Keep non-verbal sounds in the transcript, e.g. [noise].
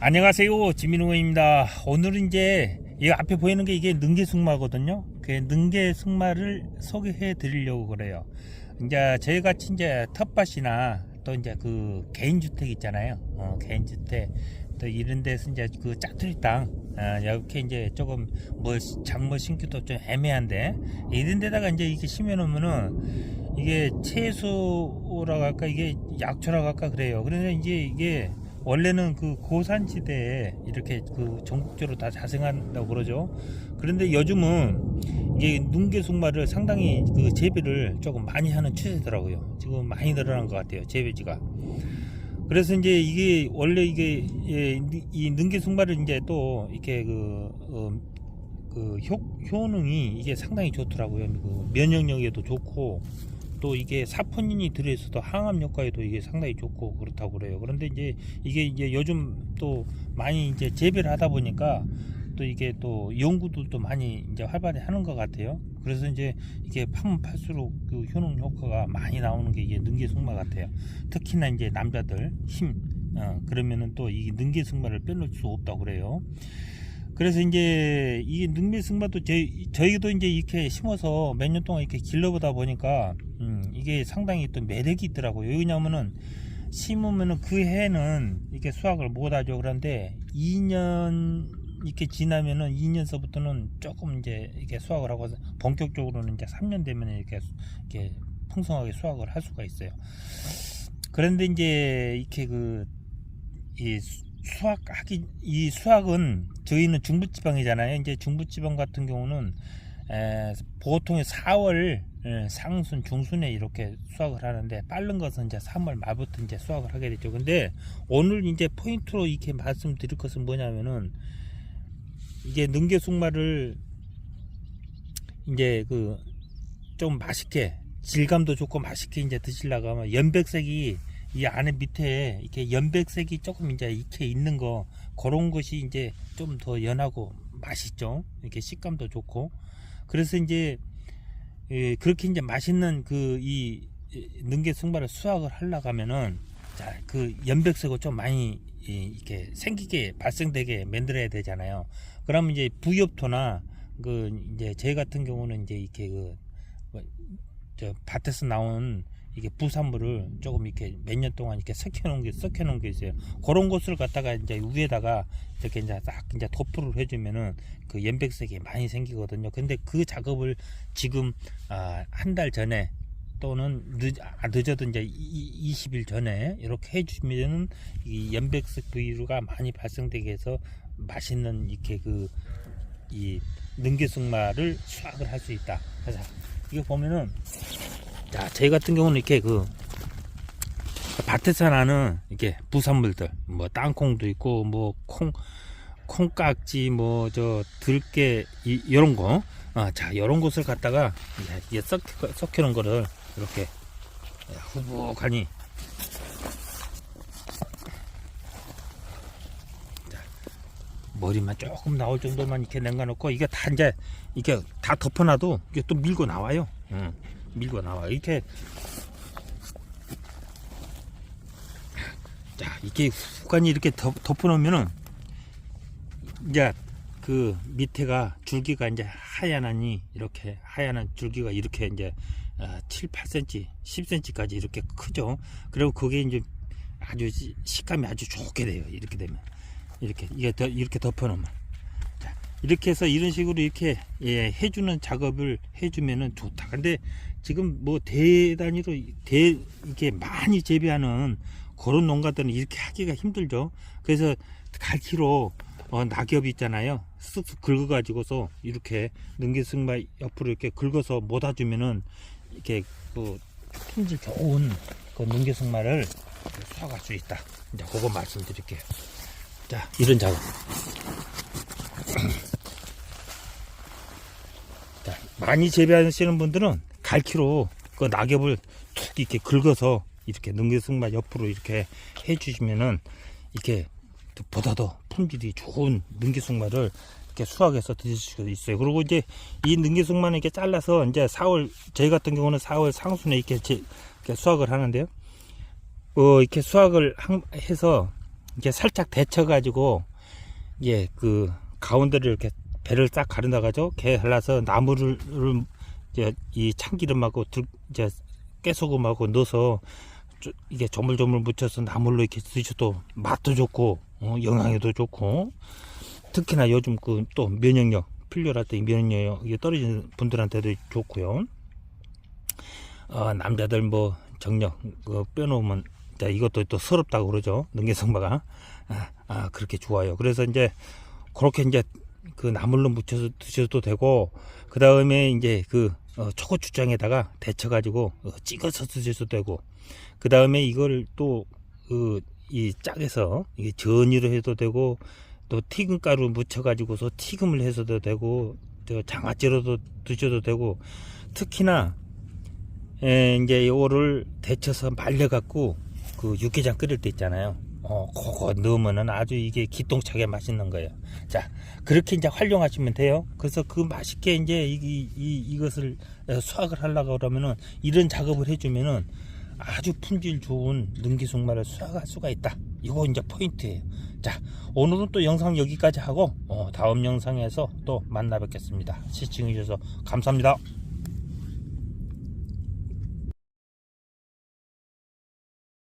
안녕하세요. 지민호입니다. 오늘은 이제 이 앞에 보이는 게 이게 능계승마거든요. 그 능계승마를 소개해 드리려고 그래요. 이제 저희 같이 이제 텃밭이나 또 이제 그 개인주택 있잖아요. 어, 개인주택. 또 이런 데서 이제 그 짜투리 땅 아, 이렇게 이제 조금 뭐 작물 심기도 좀 애매한데 이런 데다가 이제 이렇게 심어 놓으면은 이게 채소라고 할까 이게 약초라고 할까 그래요. 그래서 이제 이게 원래는 그 고산지대에 이렇게 그 전국적으로 다 자생한다고 그러죠. 그런데 요즘은 이게 눈개숙마를 상당히 그 재배를 조금 많이 하는 추세더라고요. 지금 많이 늘어난 것 같아요. 재배지가. 그래서 이제 이게 원래 이게 예, 이 능계숙마를 이제 또 이렇게 그, 어, 그 효, 효능이 이게 상당히 좋더라고요. 그 면역력에도 좋고 또 이게 사포닌이 들어있어도 항암 효과에도 이게 상당히 좋고 그렇다고 그래요. 그런데 이제 이게 이제 요즘 또 많이 이제 재배를 하다 보니까 또 이게 또 연구들도 많이 이제 활발히 하는 것 같아요. 그래서 이제 이게 파면 팔수록 그 효능 효과가 많이 나오는 게 이게 능계승마 같아요. 특히나 이제 남자들 힘 어, 그러면은 또 이 능계승마를 빼놓을 수 없다고 그래요. 그래서 이제 이 능미승마도 저희, 저희도 이제 이렇게 심어서 몇 년 동안 이렇게 길러보다 보니까 음, 이게 상당히 또 매력이 있더라고요. 왜냐면은 심으면은 그 해는 이렇게 수확을 못 하죠. 그런데 2년 이렇게 지나면은 2년서부터는 조금 이제 이렇게 수확을 하고 본격적으로는 이제 3년 되면 이렇게 이렇게 풍성하게 수확을 할 수가 있어요. 그런데 이제 이렇게 그이 수확하기 이 수확은 저희는 중부지방이잖아요. 이제 중부지방 같은 경우는 에, 보통 4월 에, 상순 중순에 이렇게 수확을 하는데 빠른 것은 이제 3월 말부터 이제 수확을 하게 되죠. 근데 오늘 이제 포인트로 이렇게 말씀드릴 것은 뭐냐면은 이게 능계숙마를 이제 그 좀 맛있게 질감도 좋고 맛있게 이제 드시려고 하면 연백색이 이 안에 밑에 이렇게 연백색이 조금 이제 이렇게 있는 거 그런 것이 이제 좀 더 연하고 맛있죠. 이렇게 식감도 좋고 그래서 이제 예, 그렇게 이제 맛있는 그 이 능계 승발을 수확을 하려고 하면은 자, 그 연백색을 좀 많이 이렇게 생기게 발생되게 만들어야 되잖아요. 그러면 이제 부엽토나 그 이제 제 같은 경우는 이제 이렇게 그 저 밭에서 나온 이게 부산물을 조금 이렇게 몇 년 동안 이렇게 섞여 놓은 게 섞여 놓은 게 있어요. 그런 것을 갖다가 이제 위에다가 이렇게 이제 딱 이제 도포를 해주면은 그 연백색이 많이 생기거든요. 근데 그 작업을 지금 아, 한 달 전에 또는 늦, 아, 늦어도 이제 20일 전에 이렇게 해주면은 이 연백색 부위가 많이 발생되게 해서 맛있는 이렇게 그 이 능계승마를 수확을 할 수 있다. 그래서 이거 보면은 자, 저희 같은 경우는 이렇게 그 밭에서 나는 이렇게 부산물들, 뭐 땅콩도 있고, 뭐 콩, 콩깍지, 뭐 저 들깨 이 이런 거, 아, 자, 이런 것을 갖다가 이게 썩 썩혀놓은 거를 이렇게 후복하니 머리만 조금 나올 정도만 이렇게 냉가놓고 이게 다 이제 이게 다 덮어놔도 이게 또 밀고 나와요. 응. 밀고 나와 이렇게 자 이렇게 후간이 이렇게 덮, 덮어놓으면은 이제 그 밑에가 줄기가 이제 하얀하니 이렇게 하얀한 줄기가 이렇게 이제 7, 8cm, 10cm까지 이렇게 크죠. 그리고 그게 이제 아주 식감이 아주 좋게 돼요. 이렇게 되면 이렇게 이게 더, 이렇게 덮어놓으면 자, 이렇게 해서 이런 식으로 이렇게 예, 해주는 작업을 해주면은 좋다. 근데 지금 뭐 대단위로 대 이렇게 많이 재배하는 그런 농가들은 이렇게 하기가 힘들죠. 그래서 갈키로 어, 낙엽 있잖아요. 쓱쓱 긁어 가지고서 이렇게 능계승마 옆으로 이렇게 긁어서 못아 주면은 이렇게 그 품질 좋은 그 능계승마를 수확할 수 있다. 이제 그거 말씀드릴게요. 자, 이런 작업. [clears throat] 자, 많이 재배하시는 분들은 갈키로 그 낙엽을 툭 이렇게 긁어서 이렇게 능계승마 옆으로 이렇게 해주시면은 이렇게 보다 더 품질이 좋은 능계승마를 이렇게 수확해서 드실 수 있어요. 그리고 이제 이 능계승마는 이렇게 잘라서 이제 4월 저희 같은 경우는 4월 상순에 이렇게, 제, 이렇게 수확을 하는데요. 어, 이렇게 수확을 한, 해서 이제 살짝 데쳐 가지고 이제 그 가운데를 이렇게 배를 싹 가른다 가지고 게 잘라서 나무를 이제 이 참기름하고 들, 이제 깨소금하고 넣어서 조- 이게 조물조물 묻혀서 나물로 이렇게 드셔도 맛도 좋고 어, 영양에도 좋고 특히나 요즘 그 또 면역력 필요할 때 면역력 이게 떨어지는 분들한테도 좋고요. 어, 남자들 뭐 정력 그 빼놓으면 이제 이것도 또 서럽다고 그러죠. 능계성마가 아, 아, 그렇게 좋아요. 그래서 이제 그렇게 이제 그 나물로 무쳐서 드셔도 되고 그 다음에 이제 그 어, 초고추장에다가 데쳐가지고 어, 찍어서 드셔도 되고 그 다음에 이걸 또 그 이 짝에서 이게 전이로 해도 되고 또 튀김가루 묻혀가지고서 튀김을 해서도 되고 또 장아찌로도 드셔도 되고 특히나 에, 이제 요거를 데쳐서 말려갖고 그 육개장 끓일 때 있잖아요. 어, 그거 넣으면은 아주 이게 기똥차게 맛있는 거예요. 자, 그렇게 이제 활용하시면 돼요. 그래서 그 맛있게 이제 이, 이, 이- 이것을 수확을 하려고 그러면은 이런 작업을 해주면은 아주 품질 좋은 능기숙마를 수확할 수가 있다. 이거 이제 포인트예요. 자, 오늘은 또 영상 여기까지 하고 어, 다음 영상에서 또 만나 뵙겠습니다. 시청해주셔서 감사합니다.